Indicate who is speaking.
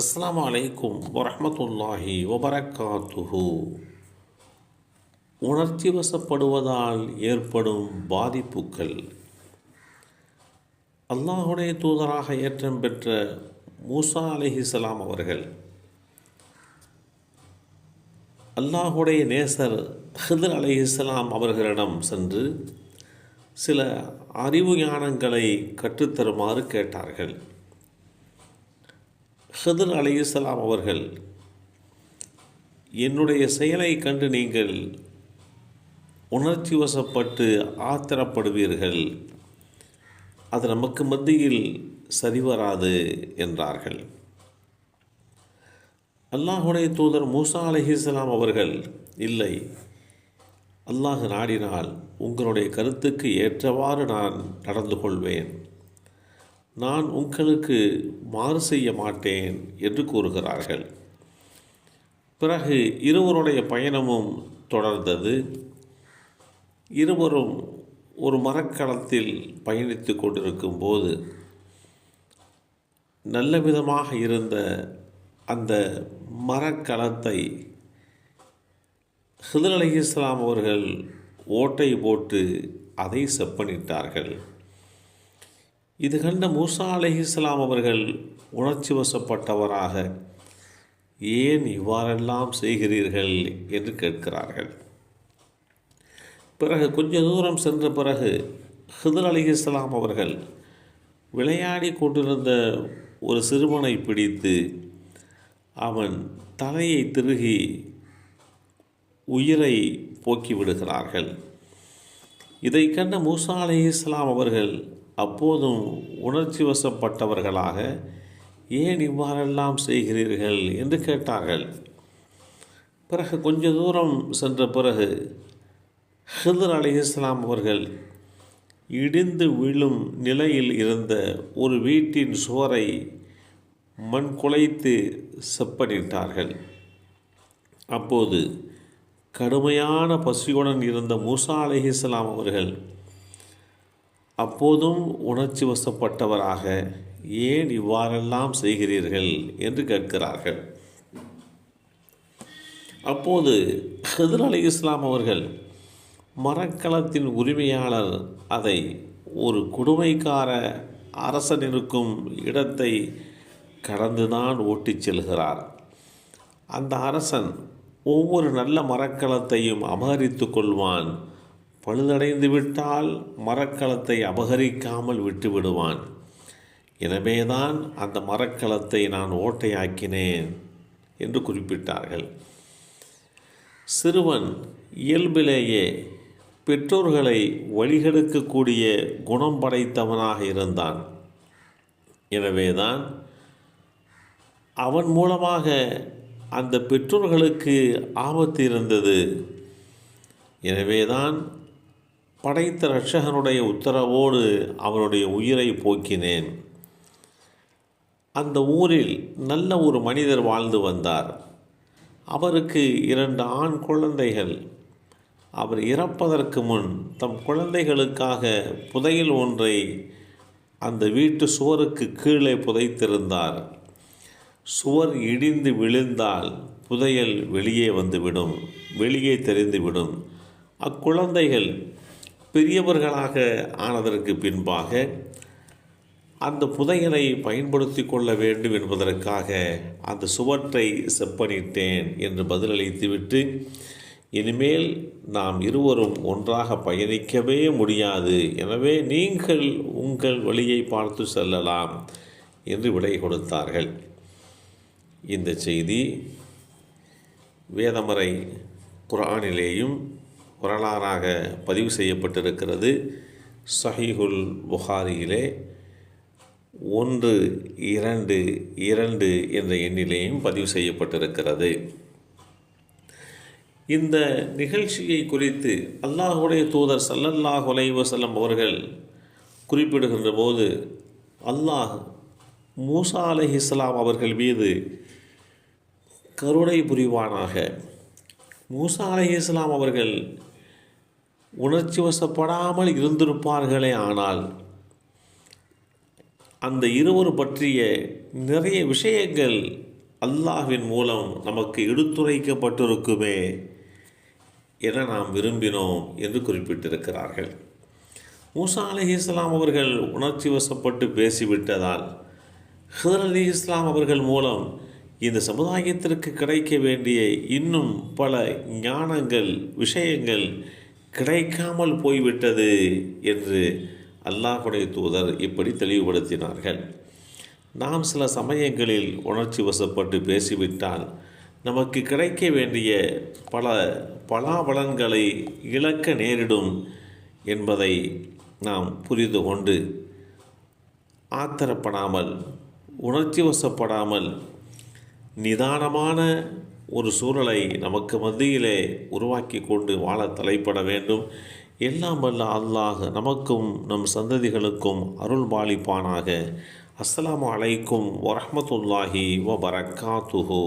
Speaker 1: அஸ்லாம் அலைக்கும் வரமத்துல்லாஹி வபரகாத்துஹு. உணர்ச்சி வசப்படுவதால் ஏற்படும் பாதிப்புகள். அல்லாஹுடைய தூதராக ஏற்றம் பெற்ற மூசா அலைஹிஸ்ஸலாம் அவர்கள் அல்லாஹுடைய நேசர் ஹிதர் அலிஹிஸ்லாம் அவர்களிடம் சென்று சில அறிவு ஞானங்களை கற்றுத்தருமாறு கேட்டார்கள். ஹிதர் அலைஹிஸ்ஸலாம் அவர்கள் என்னுடைய செயலை கண்டு நீங்கள் உணர்ச்சி வசப்பட்டு ஆத்திரப்படுவீர்கள். அது நமக்கு மத்தியில் சரிவராது என்றார்கள். அல்லாஹுடைய தூதர் மூசா அலஹிஸ்லாம் அவர்கள் இல்லை அல்லாஹ் நாடினால் உங்களுடைய கருத்துக்கு ஏற்றவாறு நான் நடந்து கொள்வேன். நான் உங்களுக்கு மாறு செய்ய மாட்டேன் என்று கூறுகிறார்கள். பிறகு இருவருடைய பயணமும் தொடர்ந்தது. இருவரும் ஒரு மரக்களத்தில் பயணித்து கொண்டிருக்கும் போது நல்ல விதமாக இருந்த அந்த மரக்கலத்தை ஹிதர் அலி இஸ்லாம் அவர்கள் ஓட்டை போட்டு அதை செப்பனிட்டார்கள். இது கண்ட மூசா அலி இஸ்லாம் அவர்கள் உணர்ச்சி வசப்பட்டவராக. ஏன் இவ்வாறெல்லாம் செய்கிறீர்கள் என்று கேட்கிறார்கள். பிறகு கொஞ்ச தூரம் சென்ற பிறகு ஹிதர் அலி இஸ்லாம் அவர்கள் விளையாடி கொண்டிருந்த ஒரு சிறுவனை பிடித்து அவன் தலையை திருகி உயிரை போக்கி விடுகிறார்கள். இதை கண்ட மூசா அலி இஸ்லாம் அவர்கள் அப்போதும் உணர்ச்சி வசப்பட்டவர்களாக ஏன் இவ்வாறெல்லாம் செய்கிறீர்கள்? என்று கேட்டார்கள். பிறகு கொஞ்ச தூரம் சென்ற பிறகு ஹிதர் அலி இஸ்லாம் அவர்கள் இடிந்து விழும் நிலையில் இருந்த ஒரு வீட்டின் சுவரை மண் குலைத்து செப்பனிட்டார்கள். அப்போது கடுமையான பசியுடன் இருந்த மூசா அலிஹிஸ்லாம் அவர்கள் அப்போதும் உணர்ச்சி வசப்பட்டவராக ஏன் இவ்வாறெல்லாம் செய்கிறீர்கள் என்று கேட்கிறார்கள். அப்போது ஹிதர் அலி இஸ்லாம் அவர்கள் மரக்கலத்தின் உரிமையாளர் அதை ஒரு கொடுமைக்கார அரசன் இருக்கும் இடத்தை கடந்துதான் ஓட்டிச் செல்கிறார். அந்த அரசன் ஒவ்வொரு நல்ல மரக்கலத்தையும் அபகரித்து கொள்வான். பழுதடைந்து விட்டால் மரக்கலத்தை அபகரிக்காமல் விட்டு விடுவான். எனவேதான் அந்த மரக்கலத்தை நான் ஓட்டையாக்கினேன் என்று குறிப்பிட்டார்கள். சிறுவன் இயல்பிலேயே பெற்றோர்களை வழிகெடுக்கக்கூடிய குணம் படைத்தவனாக இருந்தான். எனவேதான் அவன் மூலமாக அந்த பெற்றோர்களுக்கு ஆபத்து இருந்தது. எனவேதான் படைத்த ரட்சகனுடைய உத்தரவோடு அவனுடைய உயிரை போக்கினேன். அந்த ஊரில் நல்ல ஒரு மனிதர் வாழ்ந்து வந்தார். அவருக்கு இரண்டு ஆண் குழந்தைகள். அவர் இறப்பதற்கு முன் தம் குழந்தைகளுக்காக புதையல் ஒன்றை அந்த வீட்டு சுவருக்கு கீழே புதைத்திருந்தார். சுவர் இடிந்து விழுந்தால் புதையல் வெளியே வந்துவிடும் வெளியே தெரிந்துவிடும். அக்குழந்தைகள் பெரியவர்களாக ஆனதற்கு பின்பாக அந்த புதையலை பயன்படுத்தி கொள்ள வேண்டும் என்பதற்காக அந்த சுவற்றை செப்பனிட்டேன் என்று பதிலளித்துவிட்டு இனிமேல் நாம் இருவரும் ஒன்றாக பயணிக்கவே முடியாது. எனவே நீங்கள் உங்கள் வழியை பார்த்து செல்லலாம் என்று விடை கொடுத்தார்கள். இந்த செய்தி வேதமறை குரானிலேயும் வரலாறாக பதிவு செய்யப்பட்டிருக்கிறது. சஹீஹுல் புகாரியிலே ஒன்று இரண்டு இரண்டு என்ற எண்ணிலேயும் பதிவு செய்யப்பட்டிருக்கிறது. இந்த நிகழ்ச்சியை குறித்து அல்லாஹுடைய தூதர் சல்லல்லாஹ் வசல்லம் அவர்கள் குறிப்பிடுகின்ற போது அல்லாஹ் மூசா அலி இஸ்லாம் அவர்கள் மீது கருணை புரிவானாக. மூசா அலி இஸ்லாம் அவர்கள் உணர்ச்சி வசப்படாமல் இருந்திருப்பார்களே ஆனால் அந்த இருவர் பற்றிய நிறைய விஷயங்கள் அல்லாஹ்வின் மூலம் நமக்கு எடுத்துரைக்கப்பட்டிருக்குமே என நாம் விரும்பினோம் என்று குறிப்பிட்டிருக்கிறார்கள். மூசா அலி இஸ்லாம் அவர்கள் உணர்ச்சி வசப்பட்டு பேசிவிட்டதால் ஹிதர் அலி இஸ்லாம் அவர்கள் மூலம் இந்த சமுதாயத்திற்கு கிடைக்க வேண்டிய இன்னும் பல ஞானங்கள் விஷயங்கள் கிடைக்காமல் போய்விட்டது என்று அல்லாஹுடைய தூதர் இப்படி தெளிவுபடுத்தினார்கள். நாம் சில சமயங்களில் உணர்ச்சி வசப்பட்டு பேசிவிட்டால் நமக்கு கிடைக்க வேண்டிய பல பலாபலன்களை இழக்க நேரிடும் என்பதை நாம் புரிந்து கொண்டு ஆத்திரப்படாமல் உணர்ச்சி வசப்படாமல் நிதானமான ஒரு சூழலை நமக்கு மத்தியிலே உருவாக்கி கொண்டு வாழ தலைப்பட வேண்டும். எல்லாம் வல்ல அல்லாஹ் நமக்கும் நம் சந்ததிகளுக்கும் அருள் பாலிப்பானாக. அஸ்லாம் அலைக்கும் வரமத்துல்லாஹி வ பரக்காத்துஹு